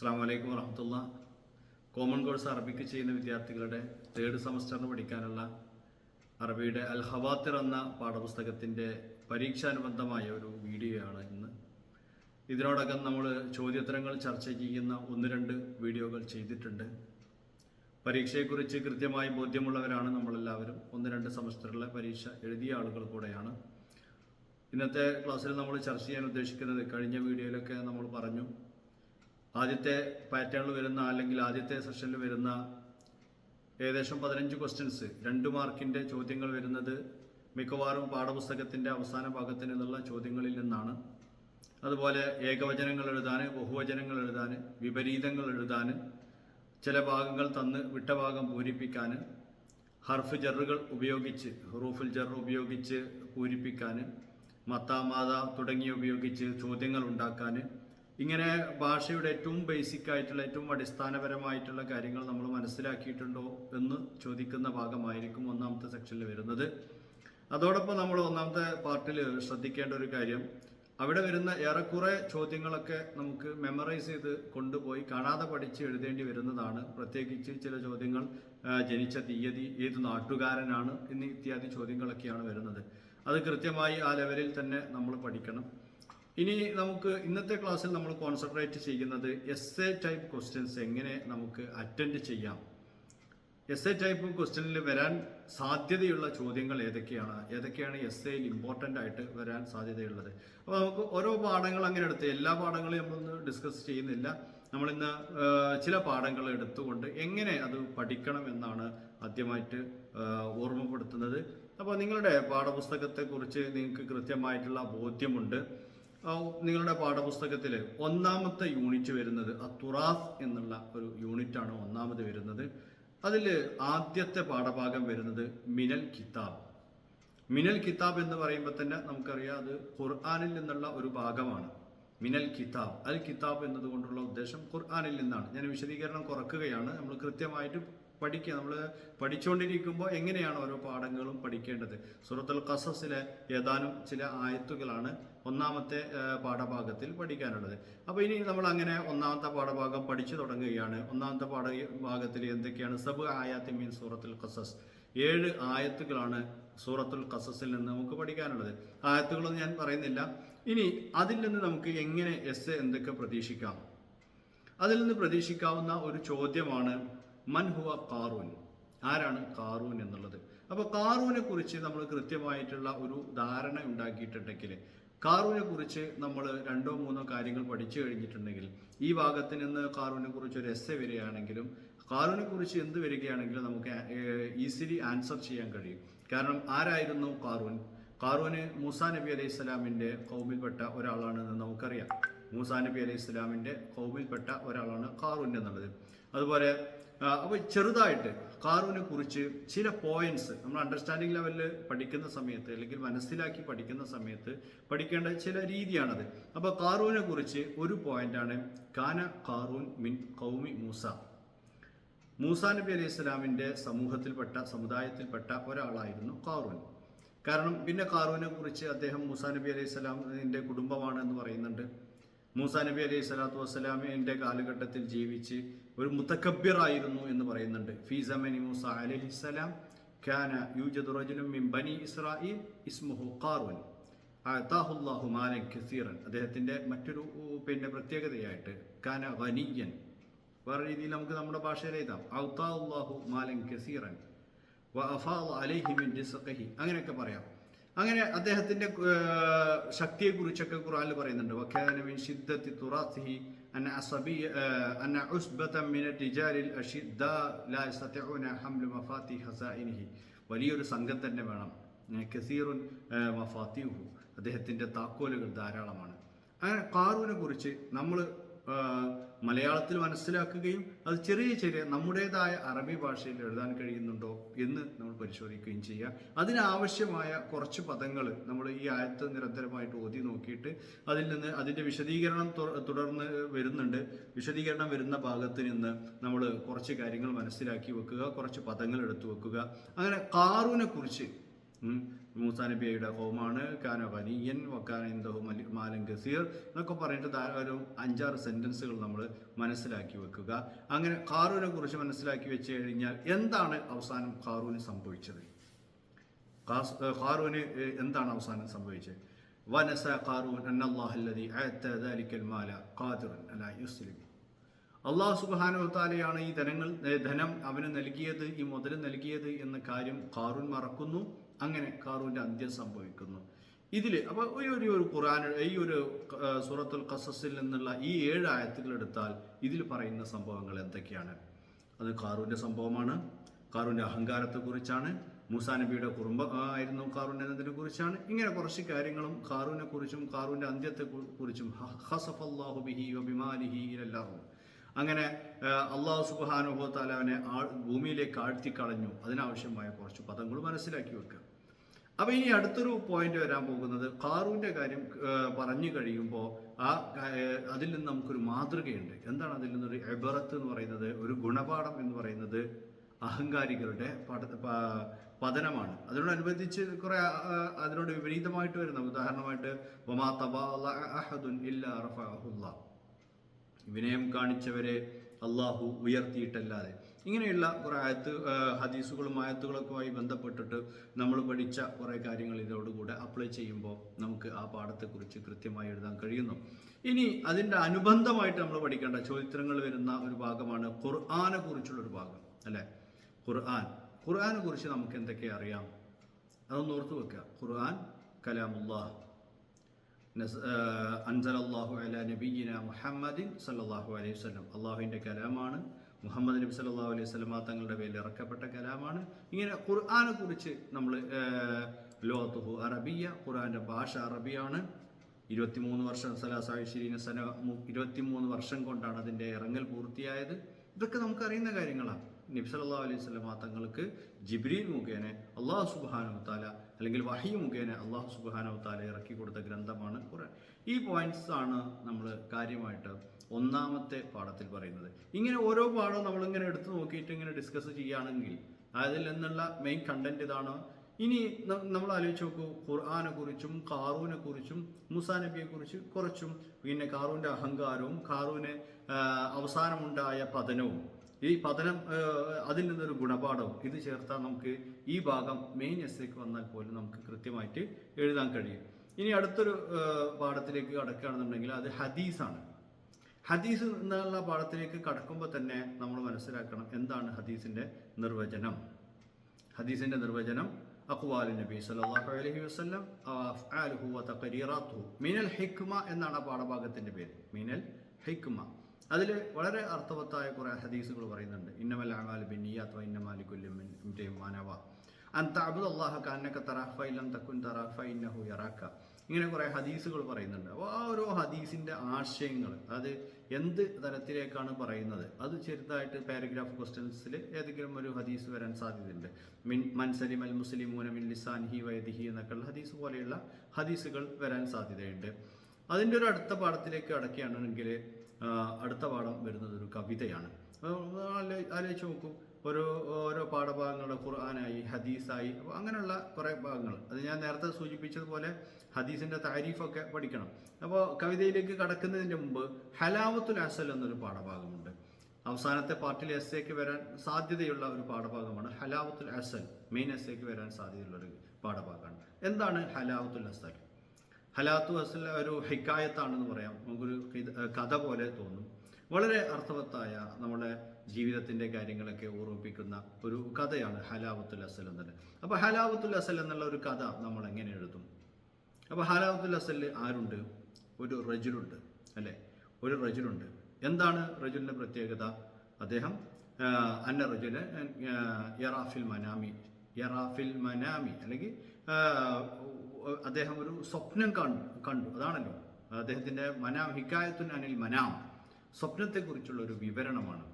അസ്സാം വലൈക്കും വറഹമത്തുള്ള. കോമൺ കോഴ്സ് അറബിക്ക് ചെയ്യുന്ന വിദ്യാർത്ഥികളുടെ തേർഡ് സെമസ്റ്ററിന് പഠിക്കാനുള്ള അറബിയുടെ അൽ ഹവാത്തിർ എന്ന പാഠപുസ്തകത്തിന്റെ പരീക്ഷാനുബന്ധമായ ഒരു വീഡിയോ ആണ് ഇന്ന്. ഇതിനോടകം നമ്മൾ ചോദ്യോത്തരങ്ങൾ ചർച്ച ചെയ്യുന്ന ഒന്ന് രണ്ട് വീഡിയോകൾ ചെയ്തിട്ടുണ്ട്. പരീക്ഷയെക്കുറിച്ച് കൃത്യമായി ബോധ്യമുള്ളവരാണ് നമ്മളെല്ലാവരും. ഒന്ന് രണ്ട് സെമസ്റ്ററിലെ പരീക്ഷ എഴുതിയ ആളുകൾ കൂടെയാണ്. ഇന്നത്തെ ക്ലാസ്സിൽ നമ്മൾ ചർച്ച ചെയ്യാൻ ഉദ്ദേശിക്കുന്നത് കഴിഞ്ഞ വീഡിയോയിലൊക്കെ നമ്മൾ പറഞ്ഞു. ആദ്യത്തെ പാറ്റേണിൽ വരുന്ന അല്ലെങ്കിൽ ആദ്യത്തെ സെഷനിൽ വരുന്ന ഏകദേശം പതിനഞ്ച് ക്വസ്റ്റ്യൻസ് രണ്ട് മാർക്കിന്റെ ചോദ്യങ്ങൾ വരുന്നത് മിക്കവാറും പാഠപുസ്തകത്തിന്റെ അവസാന ഭാഗത്തിൽ നിന്നുള്ള ചോദ്യങ്ങളിൽ നിന്നാണ്. അതുപോലെ ഏകവചനങ്ങൾ എഴുതാൻ ബഹുവചനങ്ങൾ എഴുതാൻ വിപരീതങ്ങൾ എഴുതാൻ ചില ഭാഗങ്ങൾ തന്ന് വിട്ട ഭാഗം പൂരിപ്പിക്കാൻ ഹർഫ് ജറുകൾ ഉപയോഗിച്ച് ഹറൂഫുൽ ജർ ഉപയോഗിച്ച് പൂരിപ്പിക്കാൻ മത്താമാത തുടങ്ങിയ ഉപയോഗിച്ച് ചോദ്യങ്ങൾ ഉണ്ടാക്കാൻ ഇങ്ങനെ ഭാഷയുടെ ഏറ്റവും ബേസിക് ആയിട്ടുള്ള ഏറ്റവും അടിസ്ഥാനപരമായിട്ടുള്ള കാര്യങ്ങൾ നമ്മൾ മനസ്സിലാക്കിയിട്ടുണ്ടോ എന്ന് ചോദിക്കുന്ന ഭാഗമായിരിക്കും ഒന്നാമത്തെ സെക്ഷനിൽ വരുന്നത്. അതോടൊപ്പം നമ്മൾ ഒന്നാമത്തെ പാർട്ടിൽ ശ്രദ്ധിക്കേണ്ട ഒരു കാര്യം അവിടെ വരുന്ന ഏറെക്കുറെ ചോദ്യങ്ങളൊക്കെ നമുക്ക് മെമ്മറൈസ് ചെയ്ത് കൊണ്ടുപോയി കാണാതെ പഠിച്ച് എഴുതേണ്ടി വരുന്നതാണ്. പ്രത്യേകിച്ച് ചില ചോദ്യങ്ങൾ ജനിച്ച തീയതി ഏത് നാട്ടുകാരനാണ് എന്നീ ഇത്യാദി ചോദ്യങ്ങളൊക്കെയാണ് വരുന്നത്. അത് കൃത്യമായി ആ ലെവലിൽ തന്നെ നമ്മൾ പഠിക്കണം. ഇനി നമുക്ക് ഇന്നത്തെ ക്ലാസ്സിൽ നമ്മൾ കോൺസെൻട്രേറ്റ് ചെയ്യുന്നത് എസ് എ ടൈപ്പ് ക്വസ്റ്റ്യൻസ് എങ്ങനെ നമുക്ക് അറ്റൻഡ് ചെയ്യാം. എസ് എ ടൈപ്പ് ക്വസ്റ്റ്യനിൽ വരാൻ സാധ്യതയുള്ള ചോദ്യങ്ങൾ ഏതൊക്കെയാണ്? ഏതൊക്കെയാണ് എസ് എയിൽ ഇമ്പോർട്ടന്റ് ആയിട്ട് വരാൻ സാധ്യതയുള്ളത്? അപ്പോൾ നമുക്ക് ഓരോ പാഠങ്ങൾ അങ്ങനെ എടുത്ത് എല്ലാ പാഠങ്ങളും നമ്മളൊന്ന് ഡിസ്കസ് ചെയ്യുന്നില്ല. നമ്മളിന്ന് ചില പാഠങ്ങൾ എടുത്തുകൊണ്ട് എങ്ങനെ അത് പഠിക്കണം എന്നാണ് ആദ്യമായിട്ട് ഓർമ്മപ്പെടുത്തുന്നത്. അപ്പോൾ നിങ്ങളുടെ പാഠപുസ്തകത്തെക്കുറിച്ച് നിങ്ങൾക്ക് കൃത്യമായിട്ടുള്ള ബോധ്യമുണ്ട്. നിങ്ങളുടെ പാഠപുസ്തകത്തിൽ ഒന്നാമത്തെ യൂണിറ്റ് വരുന്നത് അത്തുറാഫ് എന്നുള്ള ഒരു യൂണിറ്റാണ് ഒന്നാമത് വരുന്നത്. അതിൽ ആദ്യത്തെ പാഠഭാഗം വരുന്നത് മിനൽ കിതാബ്. മിനൽ കിതാബ് എന്ന് പറയുമ്പോൾ തന്നെ നമുക്കറിയാം അത് ഖുർആാനിൽ നിന്നുള്ള ഒരു ഭാഗമാണ്. മിനൽ കിതാബ്. അൽ കിതാബ് എന്നതുകൊണ്ടുള്ള ഉദ്ദേശം ഖുർആാനിൽ നിന്നാണ്. ഞാൻ വിശദീകരണം കുറക്കുകയാണ്. നമ്മൾ കൃത്യമായിട്ട് പഠിക്കുക. നമ്മൾ പഠിച്ചുകൊണ്ടിരിക്കുമ്പോൾ എങ്ങനെയാണ് ഓരോ പാഠങ്ങളും പഠിക്കേണ്ടത്? സുഹൃത്തുൽ ഖസസിലെ ഏതാനും ചില ആയത്തുകളാണ് ഒന്നാമത്തെ പാഠഭാഗത്തിൽ പഠിക്കാനുള്ളത്. അപ്പോൾ ഇനി നമ്മൾ അങ്ങനെ ഒന്നാമത്തെ പാഠഭാഗം പഠിച്ചു തുടങ്ങുകയാണ്. ഒന്നാമത്തെ പാഠഭാഗത്തിൽ എന്തൊക്കെയാണ്? സബ് ആയാത്തി മീൻ സൂറത്തുൽ ഖസസ്. ഏഴ് ആയത്തുകളാണ് സൂറത്തുൽ ഖസസിൽ നിന്ന് നമുക്ക് പഠിക്കാനുള്ളത്. ആയത്തുകളൊന്നും ഞാൻ പറയുന്നില്ല. ഇനി അതിൽ നിന്ന് നമുക്ക് എങ്ങനെ എസ് എന്തൊക്കെ പ്രതീക്ഷിക്കാം? അതിൽ നിന്ന് പ്രതീക്ഷിക്കാവുന്ന ഒരു ചോദ്യമാണ് മൻ ഹുവ കാറൂൻ. ആരാണ് കാറൂൻ എന്നുള്ളത്? അപ്പോൾ കാറൂനെ കുറിച്ച് നമ്മൾ കൃത്യമായിട്ടുള്ള ഒരു ധാരണ ഉണ്ടാക്കിയിട്ടുണ്ടെങ്കിൽ കാറൂനെ കുറിച്ച് നമ്മൾ രണ്ടോ മൂന്നോ കാര്യങ്ങൾ പഠിച്ചു കഴിഞ്ഞിട്ടുണ്ടെങ്കിൽ ഈ ഭാഗത്ത് നിന്ന് കാറൂനെ കുറിച്ച് ഒരു എസ് എ വരികയാണെങ്കിലും കാറൂനെ കുറിച്ച് എന്ത് വരികയാണെങ്കിലും നമുക്ക് ഈസിലി ആൻസർ ചെയ്യാൻ കഴിയും. കാരണം ആരായിരുന്നു കാറൂൻ? കാറൂന് മൂസാ നബി അലൈഹി സ്വലാമിന്റെ കൗമിൽപ്പെട്ട ഒരാളാണെന്ന് നമുക്കറിയാം. മൂസാ നബി അലൈഹി സ്വലാമിന്റെ കൗമിൽപ്പെട്ട ഒരാളാണ് കാറൂൻ എന്നുള്ളത്. അതുപോലെ അപ്പോൾ ചെറുതായിട്ട് കാർവിനെ കുറിച്ച് ചില പോയിന്റ്സ് നമ്മൾ അണ്ടർസ്റ്റാൻഡിംഗ് ലെവലിൽ പഠിക്കുന്ന സമയത്ത് അല്ലെങ്കിൽ മനസ്സിലാക്കി പഠിക്കുന്ന സമയത്ത് പഠിക്കേണ്ട ചില രീതിയാണത്. അപ്പോൾ കാർവിനെ കുറിച്ച് ഒരു പോയിന്റാണ് കാന കാറൂൻ മിൻ കൗമി മൂസ. മൂസാ നബി അലൈഹി സ്വലാമിന്റെ സമൂഹത്തിൽപ്പെട്ട സമുദായത്തിൽപ്പെട്ട ഒരാളായിരുന്നു കാറൂൻ. കാരണം പിന്നെ കാറൂനെ കുറിച്ച് അദ്ദേഹം മൂസാ നബി അലൈഹി സ്വലാമിന്റെ കുടുംബമാണ് എന്ന് പറയുന്നുണ്ട്. മൂസാ നബി അലൈഹി സ്വലാത്തു വസ്സലാമിന്റെ കാലഘട്ടത്തിൽ ജീവിച്ച് ഒരു മുത്തക്കബ്യറായിരുന്നു എന്ന് പറയുന്നുണ്ട്. ഫീസമനി മൂസ അലഹിസലാം ഖാന യൂജദ് റജുലും മിൻ ബനി ഇസ്രായേൽ ഇസ്മുഹു കാറൂൻ അതാഹുല്ലാഹു മാലൻ ഖസീറൻ അദ്ദേഹത്തിന്റെ മറ്റൊരു പിന്നെ പ്രത്യേകതയായിട്ട് കാന വനിയൻ വേറെ രീതിയിൽ നമുക്ക് നമ്മുടെ ഭാഷയിൽ എഴുതാം. ഔത്താഹു മാലൻ കസീറൻ. വ അഫാദ് അലൈഹി മിൻ റിസ്ഖിഹി. അങ്ങനെയൊക്കെ പറയാം. അങ്ങനെ അദ്ദേഹത്തിന്റെ ഏർ, ശക്തിയെക്കുറിച്ചൊക്കെ ഖുർആനിൽ പറയുന്നുണ്ട്. തുറാത്തിഹി അൻ عصبية أن عصبة من റിജാലിൽ الأشداء ലാ യസ്തതിഊന ഹംലു مفاتيح خزائنه വലിയൊരു സംഘം തന്നെ വേണം. കസീറുൻ മഫാത്തിഹു അദ്ദേഹത്തിന്റെ താക്കോലുകൾ ധാരാളമാണ്. അങ്ങനെ കാറൂനെ കുറിച്ച് നമ്മൾ മലയാളത്തിൽ മനസ്സിലാക്കുകയും അത് ചെറിയ ചെറിയ നമ്മുടേതായ അറബി ഭാഷയിൽ എഴുതാൻ കഴിയുന്നുണ്ടോ എന്ന് നമ്മൾ പരിശോധിക്കുകയും ചെയ്യുക അതിനാവശ്യമായ കുറച്ച് പദങ്ങൾ നമ്മൾ ഈ ആയത്ത് നിരന്തരമായിട്ട് ഓതി നോക്കിയിട്ട് അതിൽ നിന്ന് അതിന്റെ വിശദീകരണം തുടർന്ന് വരുന്നുണ്ട് വിശദീകരണം വരുന്ന ഭാഗത്ത് നിന്ന് നമ്മൾ കുറച്ച് കാര്യങ്ങൾ മനസ്സിലാക്കി വെക്കുക കുറച്ച് പദങ്ങൾ എടുത്തു വെക്കുക അങ്ങനെ കാറൂനെ കുറിച്ച്. മൂസാ നബിയുടെ ഹോമാണ്. കാന വനിയൻ വക്കാന ഇന്ദഹു മലി മാലൻ ഗസീർ എന്നൊക്കെ പറഞ്ഞിട്ട് ഒരു അഞ്ചാറ് സെന്റൻസുകൾ നമ്മൾ മനസ്സിലാക്കി വെക്കുക. അങ്ങനെ ഖാറൂനെ കുറിച്ച് മനസ്സിലാക്കി വെച്ച് കഴിഞ്ഞാൽ എന്താണ് അവസാനം ഖാറൂന് സംഭവിച്ചത്? ഖാറൂന് എന്താണ് അവസാനം സംഭവിച്ചത്? വനസ ഖാറൂൻ അന്നല്ലാഹല്ലതി അഅത ദാലിക്കൽ മാല ഖാദിറൻ അല യുസ്ലിം അള്ളാഹു സുബ്ഹാനഹു വതആലയാണ് ഈ ധനങ്ങൾ ധനം അവന് നൽകിയത് ഈ മുതൽ നൽകിയത് എന്ന കാര്യം ഖാറൂൻ മറക്കുന്നു. അങ്ങനെ കാറൂന്റെ അന്ത്യം സംഭവിക്കുന്നു. ഇതിൽ അപ്പോൾ ഈ ഒരു ഒരു ഖുറാൻ ഈ ഒരു സൂറത്തുൽ ഖസസിൽ നിന്നുള്ള ഈ ഏഴ് ആയത്തുകൾ എടുത്താൽ ഇതിൽ പറയുന്ന സംഭവങ്ങൾ എന്തൊക്കെയാണ്? അത് കാറൂന്റെ സംഭവമാണ് കാറൂന്റെ അഹങ്കാരത്തെക്കുറിച്ചാണ് മൂസാ നബിയുടെ കുടുംബം ആ, ആയിരുന്നു കാറൂന്റെ എന്നതിനെ കുറിച്ചാണ്. ഇങ്ങനെ കുറച്ച് കാര്യങ്ങളും കാറൂനെ കുറിച്ചും കാറൂന്റെ അന്ത്യത്തെ കുറിച്ചും ഹസഫ് ഖസഫല്ലാഹു ബിഹി വബിമാലിഹി ഇലല്ലാഹു. അങ്ങനെ അള്ളാഹു സുബാനുഭവ താലാവിനെ ആ ഭൂമിയിലേക്ക് ആഴ്ത്തിക്കളഞ്ഞു. അതിനാവശ്യമായ കുറച്ച് പദങ്ങൾ മനസ്സിലാക്കി വെക്കുക. അപ്പൊ ഇനി അടുത്തൊരു പോയിന്റ് വരാൻ പോകുന്നത് ഖാറൂന്റെ കാര്യം പറഞ്ഞു കഴിയുമ്പോൾ ആ അതിൽ നിന്ന് നമുക്കൊരു മാതൃകയുണ്ട്. എന്താണ് അതിൽ നിന്നൊരു എബറത്ത് എന്ന് പറയുന്നത്? ഒരു ഗുണപാഠം എന്ന് പറയുന്നത് അഹങ്കാരികളുടെ പഠ പതനമാണ്. അതിനോടനുബന്ധിച്ച് കുറെ അതിനോട് വിപരീതമായിട്ട് വരുന്ന ഉദാഹരണമായിട്ട് വിനയം കാണിച്ചവരെ അള്ളാഹു ഉയർത്തിയിട്ടല്ലാതെ. ഇങ്ങനെയുള്ള കുറേ ആയത്ത് ഹദീസുകളും ഹദീസുകളും ആയി ബന്ധപ്പെട്ടിട്ട് നമ്മൾ പഠിച്ച കുറേ കാര്യങ്ങൾ ഇതോടുകൂടെ അപ്ലൈ ചെയ്യുമ്പോൾ നമുക്ക് ആ പാഠത്തെക്കുറിച്ച് കൃത്യമായി എഴുതാൻ കഴിയുന്നു. ഇനി അതിന്റെ അനുബന്ധമായിട്ട് നമ്മൾ പഠിക്കേണ്ട ചോദ്യങ്ങൾ വരുന്ന ഒരു ഭാഗമാണ് ഖുർആാനെ കുറിച്ചുള്ള ഒരു ഭാഗം അല്ലേ? ഖുർആൻ. ഖുർആാനെ കുറിച്ച് നമുക്ക് എന്തൊക്കെ അറിയാം? അതൊന്ന് ഓർത്തു വെക്കുക. ഖുർആൻ കലാമുല്ലാഹ്. അൻസലല്ലാഹു അലാ നബീന മുഹമ്മദിൻ സല്ലാഹു അലൈഹി വസല്ലം. അള്ളാഹുവിന്റെ കലാമാണ് മുഹമ്മദ് നബി സല്ലാ അലൈഹി സ്വലമ തങ്ങളുടെ പേരിൽ ഇറക്കപ്പെട്ട കലാമാണ്. ഇങ്ങനെ ഖുർആാനെ കുറിച്ച് നമ്മൾ ലോത്തുഹു അറബിയ ഖുർആാന്റെ ഭാഷ അറബിയാണ്. ഇരുപത്തിമൂന്ന് വർഷം സലാസായിഷിരീന സന ഇരുപത്തിമൂന്ന് വർഷം കൊണ്ടാണ് അതിന്റെ ഇറങ്ങൽ പൂർത്തിയായത്. ഇതൊക്കെ നമുക്കറിയുന്ന കാര്യങ്ങളാണ്. നബി സല്ലല്ലാഹു അലൈഹി വസല്ലമ തങ്ങൾക്ക് ജിബ്രീൽ മുഖേന അള്ളാഹു സുബാനു താല അല്ലെങ്കിൽ വഹി മുഖേന അള്ളാഹു സുബ്ഹാനഹു താല ഇറക്കി കൊടുത്ത ഗ്രന്ഥമാണ് ഖുർആൻ. ഈ പോയിന്റ്സ് ആണ് നമ്മൾ കാര്യമായിട്ട് ഒന്നാമത്തെ പാഠത്തിൽ പറയുന്നത്. ഇങ്ങനെ ഓരോ പാഠവും നമ്മളിങ്ങനെ എടുത്തു നോക്കിയിട്ട് ഇങ്ങനെ ഡിസ്കസ് ചെയ്യുകയാണെങ്കിൽ അതിൽ നിന്നുള്ള മെയിൻ കണ്ടന്റ് ഇതാണ്. ഇനി നമ്മൾ ആലോചിച്ച് നോക്കൂ ഖുർആാനെ കുറിച്ചും കാറൂനെ കുറിച്ചും മുസാ നബിയെ കുറിച്ച് കുറച്ചും പിന്നെ കാറൂന്റെ അഹങ്കാരവും കാറൂന് അവസാനമുണ്ടായ പതനവും ഈ പതനം അതിൽ നിന്നൊരു ഗുണപാഠവും ഇത് ചേർത്താൽ നമുക്ക് ഈ ഭാഗം മെയിൻ എസ്സേക്ക് വന്നാൽ പോലും നമുക്ക് കൃത്യമായിട്ട് എഴുതാൻ കഴിയും. ഇനി അടുത്തൊരു പാഠത്തിലേക്ക് കടക്കുകയാണെന്നുണ്ടെങ്കിൽ അത് ഹദീസാണ്. ഹദീസ് എന്നുള്ള പാഠത്തിലേക്ക് കടക്കുമ്പോൾ തന്നെ നമ്മൾ മനസ്സിലാക്കണം എന്താണ് ഹദീസിന്റെ നിർവചനം. ഹദീസിന്റെ നിർവചനം അഖ്വാലു നബി സല്ലല്ലാഹു അലൈഹി വസല്ലം അഫ്ആലുഹു മിനൽ ഹിക്മ എന്നാണ് ആ പാഠഭാഗത്തിന്റെ പേര്. മീനൽ ഹിക്മ. അതിൽ വളരെ അർത്ഥവത്തായ കുറേ ഹദീസുകൾ പറയുന്നുണ്ട്. ഇന്നമൽ അമാൽ ബിൻ നിയാത്ത് വ ഇന്നമാലി കുല്ലി മിൻ ഇംറിഇൻ മാ നവ അൻ തഅബുദ അല്ലാഹ കഅന്നക തറാഹു ഫ ഇല്ലം തക്കുൻ തറാഫ ഇന്നഹു യറാക ഇങ്ങനെ കുറേ ഹദീസുകൾ പറയുന്നുണ്ട്. അപ്പോൾ ആ ഓരോ ഹദീസിന്റെ ആശയങ്ങൾ അത് എന്ത് തരത്തിലേക്കാണ് പറയുന്നത് അത് ചെറുതായിട്ട് പാരഗ്രാഫ് ക്വസ്റ്റ്യൻസിൽ ഏതെങ്കിലും ഒരു ഹദീസ് വരാൻ സാധ്യതയുണ്ട്. മിൻ മൻസലിം അൽ മുസ്ലിമൂന മിൻ ലിസാൻഹി വൈദിഹി എന്നൊക്കെയുള്ള ഹദീസ് പോലെയുള്ള ഹദീസുകൾ വരാൻ സാധ്യതയുണ്ട്. അതിന്റെ ഒരു അടുത്ത പാഠത്തിലേക്ക് അടക്കുകയാണെങ്കിൽ അടുത്ത പാഠം വരുന്നത് ഒരു കവിതയാണ്. ആലോചിച്ച് നോക്കൂ. ഓരോ ഓരോ പാഠഭാഗങ്ങളുടെ ഖുർആനായി ഹദീസായി അപ്പോൾ അങ്ങനെയുള്ള കുറേ ഭാഗങ്ങൾ. അത് ഞാൻ നേരത്തെ സൂചിപ്പിച്ചതുപോലെ ഹദീസിന്റെ താരീഫൊക്കെ പഠിക്കണം. അപ്പോൾ കവിതയിലേക്ക് കടക്കുന്നതിന്റെ മുമ്പ് ഹലാവത്തുൽ അസൽ എന്നൊരു പാഠഭാഗമുണ്ട്. അവസാനത്തെ പാർട്ടിൽ എസ് എക്ക് വരാൻ സാധ്യതയുള്ള ഒരു പാഠഭാഗമാണ് ഹലാവത്തുൽ അസൽ. മെയിൻ എസ് എക്ക് വരാൻ സാധ്യതയുള്ള ഒരു പാഠഭാഗമാണ്. എന്താണ് ഹലാവത്തുൽ അസൽ? ഹലാത്തു അസൽ ഒരു ഹിക്കായത്താണെന്ന് പറയാം. നമുക്കൊരു കഥ പോലെ തോന്നും. വളരെ അർത്ഥവത്തായ നമ്മുടെ ജീവിതത്തിന്റെ കാര്യങ്ങളൊക്കെ ഓർമ്മിപ്പിക്കുന്ന ഒരു കഥയാണ് ഹലാവത്തുൽ അസൽ എന്നത് അപ്പോൾ ഹലാവത്തുൽ അസൽ എന്നുള്ള ഒരു കഥ നമ്മൾ എങ്ങനെ എഴുതും? അപ്പോൾ ഹലാവത്തുൽ അസലിൽ ആരുണ്ട്? ഒരു റജുലുണ്ട് അല്ലേ? ഒരു റജുലുണ്ട്. എന്താണ് റജുലിന്റെ പ്രത്യേകത? അദ്ദേഹം അന്ന റജുൽ യറാഫിൽ മനാമി. യറാഫിൽ മനാമി അല്ലെങ്കിൽ അദ്ദേഹം ഒരു സ്വപ്നം കണ്ടു കണ്ടു. അതാണല്ലോ. അദ്ദേഹത്തിന്റെ മനാം ഹിക്കായത്തുൻ അനിൽ മനാം സ്വപ്നത്തെക്കുറിച്ചുള്ള ഒരു വിവരണമാണ്.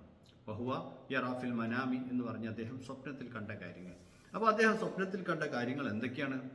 ബഹുവ യറാഫിൽ മനാമി എന്ന് പറഞ്ഞ അദ്ദേഹം സ്വപ്നത്തിൽ കണ്ട കാര്യങ്ങൾ. അപ്പോൾ അദ്ദേഹം സ്വപ്നത്തിൽ കണ്ട കാര്യങ്ങൾ എന്തൊക്കെയാണ്?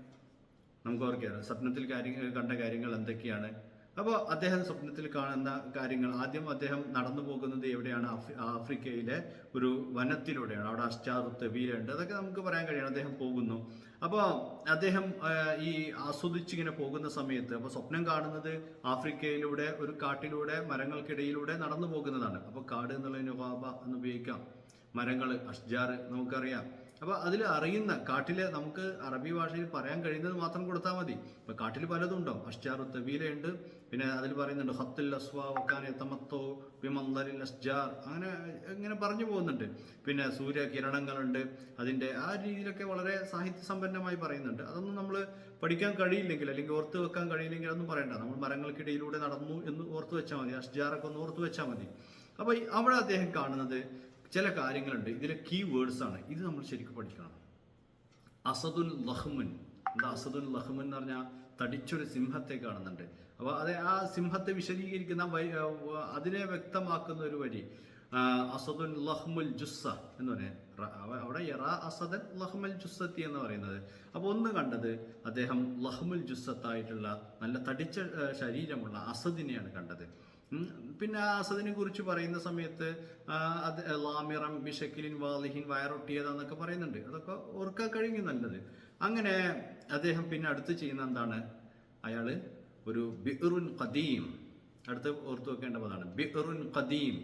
നമുക്ക് ഓർക്കുകയാണ് സ്വപ്നത്തിൽ കാര്യങ്ങൾ കണ്ട കാര്യങ്ങൾ എന്തൊക്കെയാണ്? അപ്പോൾ അദ്ദേഹം സ്വപ്നത്തിൽ കാണുന്ന കാര്യങ്ങൾ. ആദ്യം അദ്ദേഹം നടന്നു പോകുന്നത് എവിടെയാണ്? ആഫ്രി- ആഫ്രിക്കയിലെ ഒരു വനത്തിലൂടെയാണ്. അവിടെ അഷ്ടാറു വീലുണ്ട് അതൊക്കെ നമുക്ക് പറയാൻ കഴിയണം. അദ്ദേഹം പോകുന്നു. അപ്പോൾ അദ്ദേഹം ഈ ആസ്വദിച്ചിങ്ങനെ പോകുന്ന സമയത്ത് അപ്പോൾ സ്വപ്നം കാണുന്നത് ആഫ്രിക്കയിലൂടെ ഒരു കാട്ടിലൂടെ മരങ്ങൾക്കിടയിലൂടെ നടന്നു പോകുന്നതാണ്. അപ്പോൾ കാട് എന്നുള്ളതിന് വാബ എന്ന് ഉപയോഗിക്കാം. മരങ്ങൾ അഷ്ജാർ നമുക്കറിയാം. അപ്പോൾ അതിൽ അറിയുന്ന കാട്ടിലെ നമുക്ക് അറബി ഭാഷയിൽ പറയാൻ കഴിയുന്നത് മാത്രം കൊടുത്താൽ മതി. ഇപ്പൊ കാട്ടിൽ പലതും ഉണ്ടാവും അഷ്ജാറു തവീലയുണ്ട് പിന്നെ അതിൽ പറയുന്നുണ്ട് ഹത്തുൽ അസ്വാ വക്കാൻ തമത്തോ വിമന്ദരിൽ അസ്ജാർ. അങ്ങനെ ഇങ്ങനെ പറഞ്ഞു പോകുന്നുണ്ട്. പിന്നെ സൂര്യകിരണങ്ങളുണ്ട് അതിന്റെ ആ രീതിയിലൊക്കെ വളരെ സാഹിത്യ സമ്പന്നമായി പറയുന്നുണ്ട്. അതൊന്നും നമ്മൾ പഠിക്കാൻ കഴിയില്ലെങ്കിൽ അല്ലെങ്കിൽ ഓർത്ത് വെക്കാൻ കഴിയില്ലെങ്കിൽ അതൊന്നും പറയണ്ട. നമ്മൾ മരങ്ങൾക്കിടയിലൂടെ നടന്നു എന്ന് ഓർത്ത് വെച്ചാൽ മതി. അഷ്ജാറൊക്കെ ഒന്ന് ഓർത്ത് വെച്ചാൽ മതി. അപ്പോൾ അവിടെ അദ്ദേഹം കാണുന്നത് ചില കാര്യങ്ങളുണ്ട്. ഇതിലെ കീ വേർഡ്സ് ആണ്. ഇത് നമ്മൾ ശരിക്കും പഠിക്കണം. അസദുൽ ലഹ്മുൻ. എന്താ അസദുൽ ലഹ്മുൻ എന്ന് പറഞ്ഞാൽ തടിച്ചൊരു സിംഹത്തെ കാണുന്നുണ്ട്. അപ്പോൾ അത് ആ സിംഹത്തെ വിശദീകരിക്കുന്ന അതിനെ വ്യക്തമാക്കുന്ന ഒരു വരി. അസദുൽ ലഹ്മുൽ ജുസ്സ എന്ന് പറയാം അവിടെ യറ അസദൻ ലഹ്മുൽ ജുസ്സത്തി എന്ന് പറയുന്നത്. അപ്പോൾ ഒന്ന് കണ്ടത് അദ്ദേഹം ലഹ്മുൽ ജുസ്സത്തായിട്ടുള്ള നല്ല തടിച്ച ശരീരമുള്ള അസദിനെയാണ് കണ്ടത്. പിന്നെ അസദിനെ കുറിച്ച് പറയുന്ന സമയത്ത് അത് ലാമിറം ബിഷക്കിലിൻ വാലിഹിൻ വയറൊട്ടിയതെന്നൊക്കെ പറയുന്നുണ്ട്. അതൊക്കെ ഓർക്കാൻ കഴിഞ്ഞു നല്ലത്. അങ്ങനെ അദ്ദേഹം പിന്നെ അടുത്ത് ചെയ്യുന്ന എന്താണ്? അയാൾ ഒരു ബിറുൻ ഖദീം. അടുത്ത് ഓർത്തു വെക്കേണ്ട പദമാണ് ബിറുൻ ഖദീം.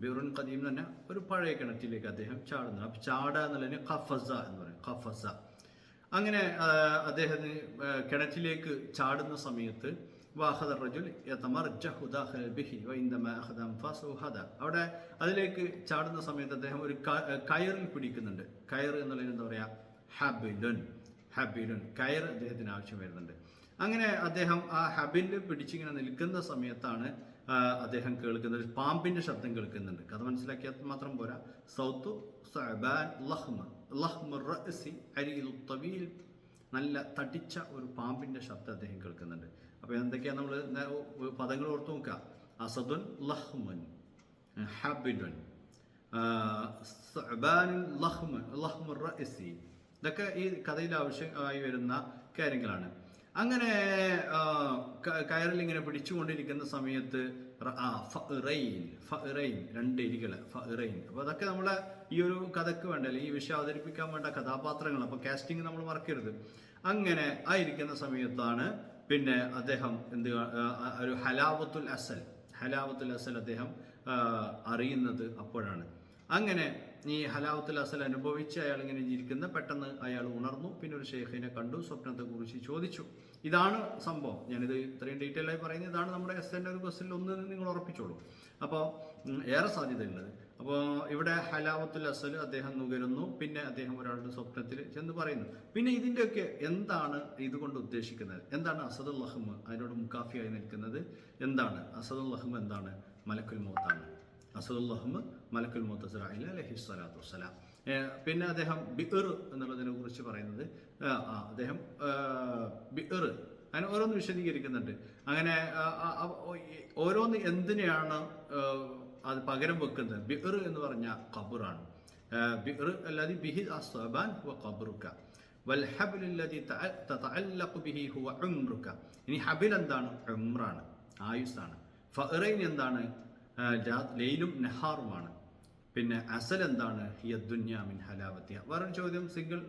ബിറുൻ ഖദീം പറഞ്ഞാൽ ഒരു പഴയ കിണറ്റിലേക്ക് അദ്ദേഹം ചാടുന്നു അപ്പം ചാടുക എന്നുള്ളതിന് ഖഫസ എന്ന് പറയും. ഖഫസ. അങ്ങനെ അദ്ദേഹത്തിന് കിണറ്റിലേക്ക് ചാടുന്ന സമയത്ത് വാഹദ റജുൽ ബിഹി ഹദ അവിടെ അതിലേക്ക് ചാടുന്ന സമയത്ത് അദ്ദേഹം ഒരു കയറിൽ പിടിക്കുന്നുണ്ട്. കയർ എന്നുള്ളതിന് എന്താ പറയാ? ഹബിലുൻ. ഹബിലുൻ. കയർ അദ്ദേഹത്തിന് ആവശ്യം വരുന്നുണ്ട്. അങ്ങനെ അദ്ദേഹം ആ ഹബിലിൽ പിടിച്ചിങ്ങനെ നിൽക്കുന്ന സമയത്താണ് അദ്ദേഹം കേൾക്കുന്നത്. പാമ്പിന്റെ ശബ്ദം കേൾക്കുന്നുണ്ട്. കഥ മനസ്സിലാക്കിയാൽ മാത്രം പോരാ. സൗത്തു നല്ല തടിച്ച ഒരു പാമ്പിന്റെ ശബ്ദം അദ്ദേഹം കേൾക്കുന്നുണ്ട്. അപ്പോൾ എന്തൊക്കെയാ നമ്മൾ പദങ്ങൾ ഓർത്ത് നോക്കുക അസദുൻ ലഹ്മുൻ റഅസി. ഇതൊക്കെ ഈ കഥയിൽ ആവശ്യമായി വരുന്ന കാര്യങ്ങളാണ്. അങ്ങനെ കയറിൽ ഇങ്ങനെ പിടിച്ചുകൊണ്ടിരിക്കുന്ന സമയത്ത് രണ്ട് ഫഅറൈൻ. അപ്പോൾ അതൊക്കെ നമ്മളെ ഈ ഒരു കഥക്ക് വേണ്ട അല്ലെങ്കിൽ ഈ വിഷയം അവതരിപ്പിക്കാൻ വേണ്ട കഥാപാത്രങ്ങൾ. അപ്പോൾ കാസ്റ്റിംഗ് നമ്മൾ മറക്കരുത്. അങ്ങനെ ആയിരിക്കുന്ന സമയത്താണ് പിന്നെ അദ്ദേഹം എന്ത് ഒരു ഹലാവത്തുൽ അസൽ ഹലാവത്തുൽ അസൽ അദ്ദേഹം അറിയുന്നത് അപ്പോഴാണ്. അങ്ങനെ ഈ ഹലാവത്തുൽ അസൽ അനുഭവിച്ച് അയാൾ ഇങ്ങനെ ഇരിക്കുന്ന പെട്ടെന്ന് അയാൾ ഉണർന്നു. പിന്നെ ഒരു ഷെയ്ഖിനെ കണ്ടു സ്വപ്നത്തെ കുറിച്ച് ചോദിച്ചു. ഇതാണ് സംഭവം. ഞാനിത് ഇത്രയും ഡീറ്റെയിൽ ആയി പറയുന്നത് ഇതാണ് നമ്മുടെ എസ് എന്റെ ഒരു ക്വസ്റ്റിൽ ഒന്ന് നിങ്ങൾ ഉറപ്പിച്ചോളൂ. അപ്പോൾ ഏറെ സാധ്യതയുള്ളത്. അപ്പോൾ ഇവിടെ ഹലാവത്തുൽ അസൽ അദ്ദേഹം നുകരുന്നു. പിന്നെ അദ്ദേഹം ഒരാളുടെ സ്വപ്നത്തിൽ ചെന്ന് പറയുന്നു. പിന്നെ ഇതിന്റെയൊക്കെ എന്താണ് ഇതുകൊണ്ട് ഉദ്ദേശിക്കുന്നത്? എന്താണ് അസദുൽ ലഹ്മ അതിനോട് മുക്കാഫിയായി നിൽക്കുന്നത്? എന്താണ്? അസദുൽ ലഹ്മ എന്താണ്? മലക്കുൽ മൗത്താണ്. അസദുല്ലഹമ്മ് മലക്കുൽ മുത്തസർ അലി അലഹി സ്വലാത്തു വസ്സലാം. പിന്നെ അദ്ദേഹം ബിഅർ എന്നുള്ളതിനെ കുറിച്ച് പറയുന്നത് അദ്ദേഹം ബിർ അങ്ങനെ ഓരോന്ന് വിശദീകരിക്കുന്നുണ്ട്. അങ്ങനെ ഓരോന്ന് എന്തിനെയാണ് അത് പകരം വെക്കുന്നത്? ബിഅർ എന്ന് പറഞ്ഞ ഖബറാണ്. ബിഅർ അല്ലാതെ ബിഹി അസ്ബാൻ ഖബറുക്ക വൽഹബിലി ബിഹി ഹുവ ഉംറുക്ക ഇനി ഹബിൽ എന്താണ്? ഉംറാണ് ആയുസാണ് ഫറൈൻ എന്താണ്? ലൈലും നെഹാറുമാണ്. പിന്നെ അസൽ എന്താണ്? യദ്ദുന്യാമിൻ ദുന്യ മിൻ ഹലാവത്തിയ വേറൊരു ചോദ്യം സിംഗിൾ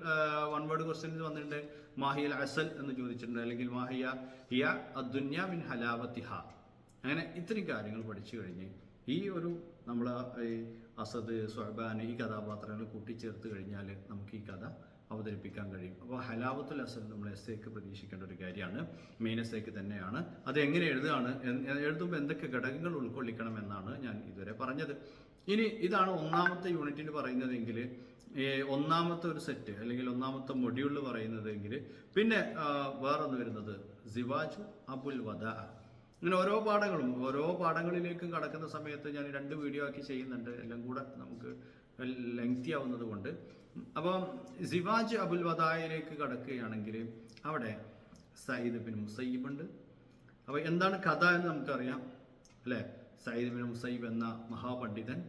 വൺ വേർഡ് ക്വസ്റ്റ്യൻ വന്നിട്ടുണ്ട്. മാഹിയൽ അസൽ എന്ന് ചോദിച്ചിട്ടുണ്ട്. അല്ലെങ്കിൽ മാഹിയ ഹിയ അദ്ദുന്യ മിൻ ഹലാവത്തിഹ. അങ്ങനെ ഇത്രയും കാര്യങ്ങൾ പഠിച്ചു കഴിഞ്ഞ് ഈ ഒരു നമ്മൾ ഈ അസദ് സ്വഹബാൻ ഈ കഥാപാത്രങ്ങൾ കൂട്ടിച്ചേർത്ത് കഴിഞ്ഞാൽ നമുക്ക് ഈ കഥ അവതരിപ്പിക്കാൻ കഴിയും. അപ്പോൾ ഹലാവത്തുൽ അസൽ നമ്മൾ എസ് എക്ക് പ്രതീക്ഷിക്കേണ്ട ഒരു കാര്യമാണ്. മെയിൻ എസ് എക്ക് തന്നെയാണ്. അത് എങ്ങനെ എഴുതുകയാണ്? എഴുതുമ്പോൾ എന്തൊക്കെ ഘടകങ്ങൾ ഉൾക്കൊള്ളിക്കണം എന്നാണ് ഞാൻ ഇതുവരെ പറഞ്ഞത്. ഇനി ഇതാണ് ഒന്നാമത്തെ യൂണിറ്റിൽ പറയുന്നതെങ്കിൽ ഒന്നാമത്തെ ഒരു സെറ്റ് അല്ലെങ്കിൽ ഒന്നാമത്തെ മൊഡ്യൂളിൽ പറയുന്നതെങ്കിൽ പിന്നെ വേറൊന്ന് വരുന്നത് സിവാജു അബുൽ വദ. ഇങ്ങനെ ഓരോ പാഠങ്ങളും ഓരോ പാഠങ്ങളിലേക്കും കടക്കുന്ന സമയത്ത് ഞാൻ രണ്ട് വീഡിയോ ആക്കി ചെയ്യുന്നുണ്ട്. എല്ലാം കൂടെ നമുക്ക് ലെങ്തി ആവുന്നത് കൊണ്ട്. അപ്പം സിവാജ് അബുൽ വദായിലേക്ക് കടക്കുകയാണെങ്കിൽ അവിടെ സയ്യിദ് ബിൻ മുസയ്യിബ് ഉണ്ട്. അപ്പോൾ എന്താണ് കഥ എന്ന് നമുക്കറിയാം അല്ലേ? സയ്യിദ് മുസൈബ് എന്ന മഹാപണ്ഡിതൻ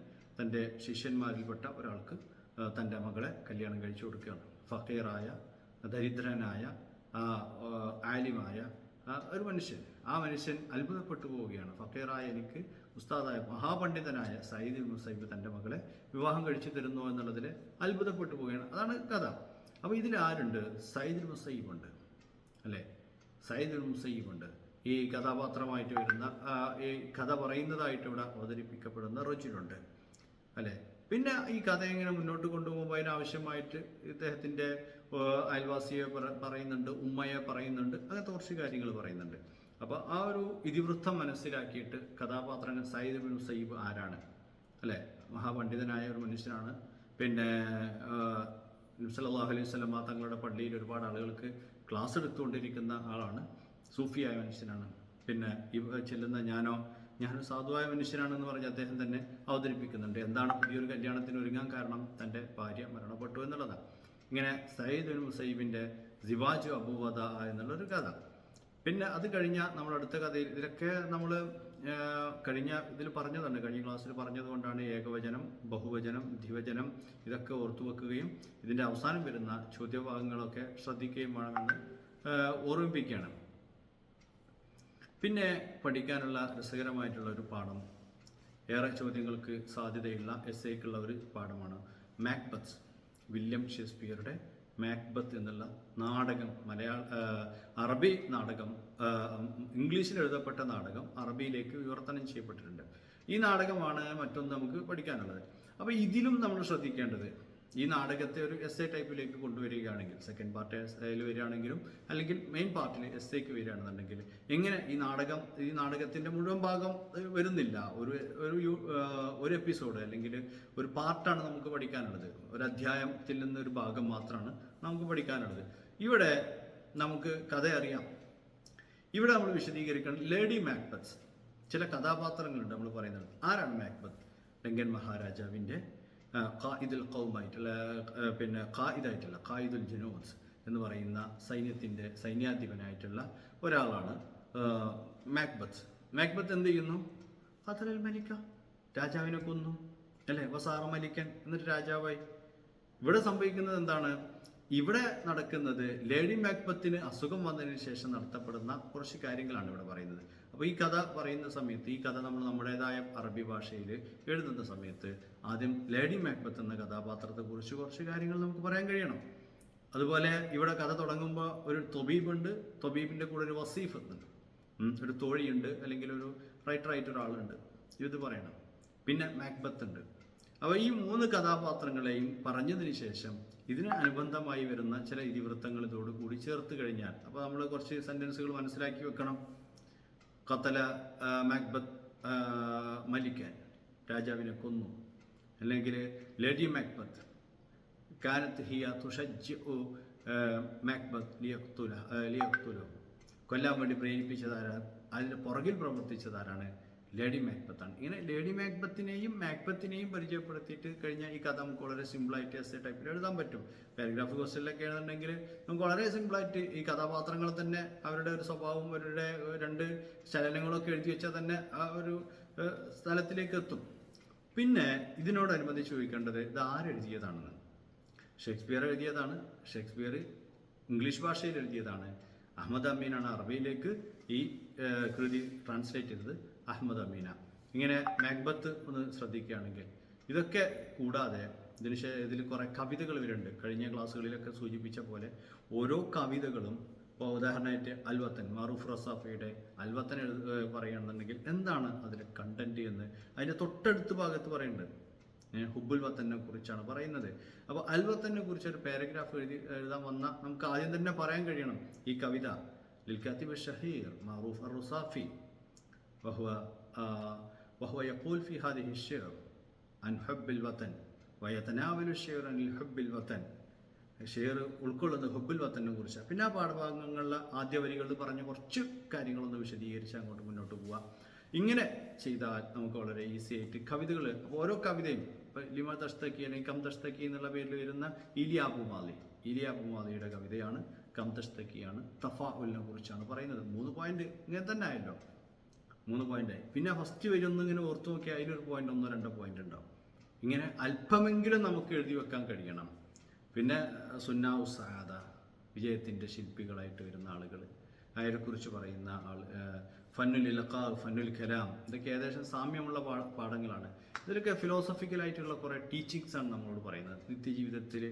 തന്റെ ശിഷ്യന്മാരിൽപ്പെട്ട ഒരാൾക്ക് തന്റെ മകളെ കല്യാണം കഴിച്ചു കൊടുക്കുകയാണ്. ഫക്കീറായ ദരിദ്രനായ ആലിമായ ഒരു മനുഷ്യൻ. ആ മനുഷ്യൻ അത്ഭുതപ്പെട്ടു പോവുകയാണ്. ഫക്കീറായ എനിക്ക് ഉസ്താദായ മഹാപണ്ഡിതനായ സയ്യിദ് മുസൈബ് തന്റെ മകളെ വിവാഹം കഴിച്ചു തരുന്നു എന്നുള്ളതിൽ അത്ഭുതപ്പെട്ടു പോവുകയാണ്. അതാണ് കഥ. അപ്പോൾ ഇതിൽ ആരുണ്ട്? സയ്യിദ് മുസൈബ് ഉണ്ട്. അല്ലേ? സയ്യിദ് മുസൈബ് ഉണ്ട്. ഈ കഥാപാത്രമായിട്ട് വരുന്ന ഈ കഥ പറയുന്നതായിട്ട് ഇവിടെ അവതരിപ്പിക്കപ്പെടുന്ന റജുലുണ്ട് അല്ലേ? പിന്നെ ഈ കഥ എങ്ങനെ മുന്നോട്ട് കൊണ്ടുപോകുമ്പോൾ അതിനാവശ്യമായിട്ട് ഇദ്ദേഹത്തിന്റെ അയൽവാസിയെ പറയുന്നുണ്ട് ഉമ്മയെ പറയുന്നുണ്ട് അങ്ങനത്തെ കുറച്ച് കാര്യങ്ങൾ പറയുന്നുണ്ട്. അപ്പോൾ ആ ഒരു ഇതിവൃത്തം മനസ്സിലാക്കിയിട്ട് കഥാപാത്രങ്ങൾ സയ്യിദ് ബിൻ സയ്യിബ് ആരാണ്? അല്ലേ? മഹാപണ്ഡിതനായ ഒരു മനുഷ്യനാണ്. പിന്നെ സല്ലല്ലാഹു അലൈഹി വസല്ലമ തങ്ങളുടെ പള്ളിയിൽ ഒരുപാട് ആളുകൾക്ക് ക്ലാസ് എടുത്തുകൊണ്ടിരിക്കുന്ന ആളാണ്. സൂഫിയായ മനുഷ്യനാണ്. പിന്നെ ഇവ ചെല്ലുന്ന ഞാനോ ഞാനൊരു സാധുവായ മനുഷ്യനാണെന്ന് പറഞ്ഞ് അദ്ദേഹം തന്നെ അവതരിപ്പിക്കുന്നുണ്ട്. എന്താണ് പുതിയൊരു കല്യാണത്തിന് ഒരുങ്ങാൻ കാരണം? തന്റെ ഭാര്യ മരണപ്പെട്ടു എന്നുള്ളതാണ് ഇങ്ങനെ സയ്യിദ് ബിൻ മുസൈബിന്റെ സിവാജു അബൂവദ എന്നുള്ളൊരു കഥ. പിന്നെ അത് കഴിഞ്ഞ നമ്മൾ അടുത്ത കഥയിൽ ഇതിലൊക്കെ നമ്മൾ കഴിഞ്ഞ ഇതിൽ പറഞ്ഞതുണ്ട്. കഴിഞ്ഞ ക്ലാസ്സിൽ പറഞ്ഞതുകൊണ്ടാണ് ഏകവചനം ബഹുവചനം ദ്വിവചനം ഇതൊക്കെ ഓർത്തു വെക്കുകയും ഇതിന്റെ അവസാനം വരുന്ന ചോദ്യഭാഗങ്ങളൊക്കെ ശ്രദ്ധിക്കുകയും വേണമെന്ന് ഓർമ്മിപ്പിക്കുകയാണ്. പിന്നെ പഠിക്കാനുള്ള രസകരമായിട്ടുള്ള ഒരു പാഠം. ഏറെ ചോദ്യങ്ങൾക്ക് സാധ്യതയുള്ള എസ് ഐക്കുള്ള ഒരു പാഠമാണ് മാക്ബത്ത്. വില്യം ഷേക്സ്പിയറുടെ മാക്ബത്ത് എന്നുള്ള നാടകം മലയാള അറബി നാടകം ഇംഗ്ലീഷിൽ എഴുതപ്പെട്ട നാടകം അറബിയിലേക്ക് വിവർത്തനം ചെയ്യപ്പെട്ടിട്ടുണ്ട്. ഈ നാടകമാണ് മറ്റൊന്ന് നമുക്ക് പഠിക്കാനുള്ളത്. അപ്പോൾ ഇതിലും നമ്മൾ ശ്രദ്ധിക്കേണ്ടത് ഈ നാടകത്തെ ഒരു എസ് എ ടൈപ്പിലേക്ക് കൊണ്ടുവരികയാണെങ്കിൽ സെക്കൻഡ് പാർട്ട് അതിൽ വരികയാണെങ്കിലും അല്ലെങ്കിൽ മെയിൻ പാർട്ടിൽ എസ് എക്ക് വരികയാണെന്നുണ്ടെങ്കിൽ എങ്ങനെ ഈ നാടകം ഈ നാടകത്തിന്റെ മുഴുവൻ ഭാഗം വരുന്നില്ല? ഒരു ഒരു ഒരു എപ്പിസോഡ് അല്ലെങ്കിൽ ഒരു പാർട്ടാണ് നമുക്ക് പഠിക്കാനുള്ളത്. ഒരു അധ്യായത്തിൽ നിന്ന് ഒരു ഭാഗം മാത്രമാണ് നമുക്ക് പഠിക്കാനുള്ളത്. ഇവിടെ നമുക്ക് കഥ അറിയാം. ഇവിടെ നമ്മൾ വിശദീകരിക്കണം. ലേഡി മാക്ബത്ത് ചില കഥാപാത്രങ്ങളുണ്ട് നമ്മൾ പറയുന്നത്. ആരാണ് മാക്ബത്ത് ലങ്കൻ മഹാരാജാവിന്റെ ഖായിദുൽ ഖൗമായിട്ടുള്ള ആ, പിന്നെ ഖായിദായിട്ടുള്ള ഖായിദുൽ ജുനൂദ് എന്ന് പറയുന്ന സൈന്യത്തിന്റെ സൈന്യാധിപനായിട്ടുള്ള ഒരാളാണ് മാക്ബത്ത്. മാക്ബത്ത് എന്ത് ചെയ്യുന്നു? ഖത്തലൽ മലിക്ക രാജാവിനെ കൊന്നു അല്ലേ? വസാറ മലിക്കൻ എന്നിട്ട് രാജാവായി. ഇവിടെ സംഭവിക്കുന്നത് എന്താണ്? ഇവിടെ നടക്കുന്നത് ലേഡി മാക്ബത്തിന് അസുഖം വന്നതിന് ശേഷം നടത്തപ്പെടുന്ന കുറച്ച് കാര്യങ്ങളാണ് ഇവിടെ പറയുന്നത്. അപ്പോൾ ഈ കഥ പറയുന്ന സമയത്ത് ഈ കഥ നമ്മൾ നമ്മുടേതായ അറബി ഭാഷയിൽ എഴുതുന്ന സമയത്ത് ആദ്യം ലേഡി മാക്ബത്ത് എന്ന കഥാപാത്രത്തെക്കുറിച്ച് കുറച്ച് കാര്യങ്ങൾ നമുക്ക് പറയാൻ കഴിയണം. അതുപോലെ ഇവിടെ കഥ തുടങ്ങുമ്പോൾ ഒരു തൊബീബുണ്ട് തൊബീബിന്റെ കൂടെ ഒരു വസീഫ് ഉണ്ട് ഒരു തോഴിയുണ്ട് അല്ലെങ്കിൽ ഒരു റൈറ്റർ റൈറ്ററായിട്ട് ഒരാളുണ്ട്. ഇത് പറയണം. പിന്നെ മാക്ബത്ത് ഉണ്ട്. അപ്പോൾ ഈ മൂന്ന് കഥാപാത്രങ്ങളെയും പറഞ്ഞതിന് ശേഷം ഇതിന് അനുബന്ധമായി വരുന്ന ചില ഇതിവൃത്തങ്ങൾ ഇതോട് കൂടി ചേർത്ത് കഴിഞ്ഞാൽ അപ്പോൾ നമ്മൾ കുറച്ച് സെന്റൻസുകൾ മനസ്സിലാക്കി വെക്കണം. കത്തല മാക്ബത്ത് മലിക്കാൻ രാജാവിനെ കൊന്നു. അല്ലെങ്കിൽ ലേഡി മാക്ബത്ത് കാനത്ത് ഹിയ തുഷജ് മാക്ബത്ത് ലിയക്തുല ലിയക്തുലോ. കൊല്ലാൻ വേണ്ടി പ്രേരിപ്പിച്ചതാരാണ് അതിന് പുറകിൽ പ്രവർത്തിച്ചതാരാണ് ലേഡി മാക്ബത്താണ് ഇങ്ങനെ ലേഡി മാക്ബത്തിനെയും മാക്ബത്തിനെയും പരിചയപ്പെടുത്തിയിട്ട് കഴിഞ്ഞാൽ ഈ കഥ നമുക്ക് വളരെ സിമ്പിളായിട്ട് എസ് എ ടൈപ്പിൽ എഴുതാൻ പറ്റും. പാരഗ്രാഫ് ക്വസ്റ്റനിലൊക്കെ ആണെന്നുണ്ടെങ്കിൽ നമുക്ക് വളരെ സിമ്പിളായിട്ട് ഈ കഥാപാത്രങ്ങൾ തന്നെ അവരുടെ ഒരു സ്വഭാവം അവരുടെ രണ്ട് ചലനങ്ങളൊക്കെ എഴുതി വെച്ചാൽ തന്നെ ആ ഒരു സ്ഥലത്തിലേക്ക് എത്തും. പിന്നെ ഇതിനോടനുബന്ധിച്ച് ചോദിക്കേണ്ടത് ഇത് ആരെഴുതിയതാണെന്ന് ഷേക്സ്പിയർ എഴുതിയതാണ്. ഷേക്സ്പിയർ ഇംഗ്ലീഷ് ഭാഷയിൽ എഴുതിയതാണ്. അഹമ്മദ് അമീനാണ് അറബിയിലേക്ക് ഈ കൃതി ട്രാൻസ്ലേറ്റ് ചെയ്തത് അഹമ്മദ് അമീന. ഇങ്ങനെ മാക്ബത്ത് ഒന്ന് ശ്രദ്ധിക്കുകയാണെങ്കിൽ ഇതൊക്കെ കൂടാതെ ഇതിന് ഇതിൽ കുറേ കവിതകൾ വരുന്നുണ്ട് കഴിഞ്ഞ ക്ലാസ്സുകളിലൊക്കെ സൂചിപ്പിച്ച പോലെ ഓരോ കവിതകളും ഇപ്പോൾ ഉദാഹരണമായിട്ട് അൽവത്തൻ മാറൂഫ് റസാഫയുടെ അൽവത്തൻ എഴുത പറയുകയാണെന്നുണ്ടെങ്കിൽ എന്താണ് അതിലെ കണ്ടന്റ് എന്ന് അതിന്റെ തൊട്ടടുത്ത ഭാഗത്ത് പറയുന്നുണ്ട്. ഹുബുൽ വത്തനെ കുറിച്ചാണ് പറയുന്നത്. അപ്പോൾ അൽവത്തനെ കുറിച്ച് ഒരു പാരഗ്രാഫ് എഴുതി എഴുതാൻ വന്ന നമുക്ക് ആദ്യം തന്നെ പറയാൻ കഴിയണം ഈ കവിത. ലിൽക്കാത്തിബ് ഷഹീർ മാറൂഫ് الرصافي وهو آه وهو يقول في هذه الشعر عن حب الوطن ويتناول الشعر عن الحب الوطن ഷെയർ ഉൾക്കൊള്ളുന്ന ഹുബുൽ വത്തനെ കുറിച്ച് പിന്നെ ആ പാഠഭാഗങ്ങളിലെ ആദ്യ വരികളിൽ പറഞ്ഞ കുറച്ച് കാര്യങ്ങളൊന്ന് വിശദീകരിച്ച് അങ്ങോട്ട് മുന്നോട്ട് പോവാം ഇങ്ങനെ ചെയ്താൽ നമുക്ക് വളരെ ഈസി ആയിട്ട് കവിതകൾ ഓരോ കവിതയും ഇപ്പം ലിമ തഷ്തക്കി അല്ലെങ്കിൽ കം തഷ്തക്കി എന്നുള്ള പേരിൽ വരുന്ന ഇലിയാബു മാലി ഇലിയാബു മാലിയുടെ കവിതയാണ് കം തഫ ഉലിനെ കുറിച്ചാണ് പറയുന്നത്. മൂന്ന് പോയിന്റ് ഇങ്ങനെ തന്നെ ആയല്ലോ. മൂന്ന് പോയിന്റായി പിന്നെ ഫസ്റ്റ് വരുന്ന ഇങ്ങനെ ഓർത്ത് നോക്കിയാൽ അതിലൊരു പോയിന്റ് ഒന്നോ രണ്ടോ പോയിന്റ് ഉണ്ടാവും. ഇങ്ങനെ അല്പമെങ്കിലും നമുക്ക് എഴുതി വെക്കാൻ കഴിയണം. പിന്നെ സുന്നാ ഉസാദ വിജയത്തിന്റെ ശില്പികളായിട്ട് വരുന്ന ആളുകൾ അയാളെക്കുറിച്ച് പറയുന്ന ആൾ ഫന്നുൽ ഇലക്കാ ഫന്നുൽ കലാം. ഇതൊക്കെ ഏകദേശം സാമ്യമുള്ള പാഠങ്ങളാണ്. ഇതിലൊക്കെ ഫിലോസഫിക്കലായിട്ടുള്ള കുറേ ആണ് നമ്മളോട് പറയുന്നത്. നിത്യജീവിതത്തിൽ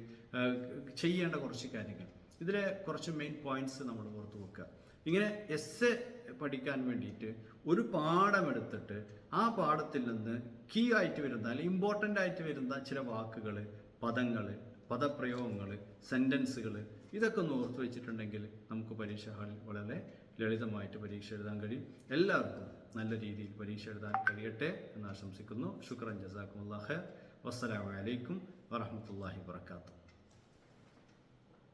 ചെയ്യേണ്ട കുറച്ച് കാര്യങ്ങൾ. ഇതിലെ കുറച്ച് മെയിൻ പോയിന്റ്സ് നമ്മൾ ഓർത്ത് വെക്കുക. ഇങ്ങനെ എസ് എ പഠിക്കാൻ വേണ്ടിയിട്ട് ഒരു പാഠം എടുത്തിട്ട് ആ പാഠത്തിൽ നിന്ന് കീ ആയിട്ട് വരുന്ന അല്ലെങ്കിൽ ഇമ്പോർട്ടന്റ് ആയിട്ട് വരുന്ന ചില വാക്കുകൾ പദങ്ങൾ പദപ്രയോഗങ്ങൾ സെന്റൻസുകൾ ഇതൊക്കെ ഒന്ന് ഓർത്ത് വെച്ചിട്ടുണ്ടെങ്കിൽ നമുക്ക് പരീക്ഷ ഹാളിൽ വളരെ ലളിതമായിട്ട് പരീക്ഷ എഴുതാൻ കഴിയും. എല്ലാവർക്കും നല്ല രീതിയിൽ പരീക്ഷ എഴുതാൻ കഴിയട്ടെ എന്ന് ആശംസിക്കുന്നു. ശുക്രൻ അള്ളാഹ് വസ്സലാമലൈക്കും വറഹമത്തല്ലാഹി വർക്കാത്തു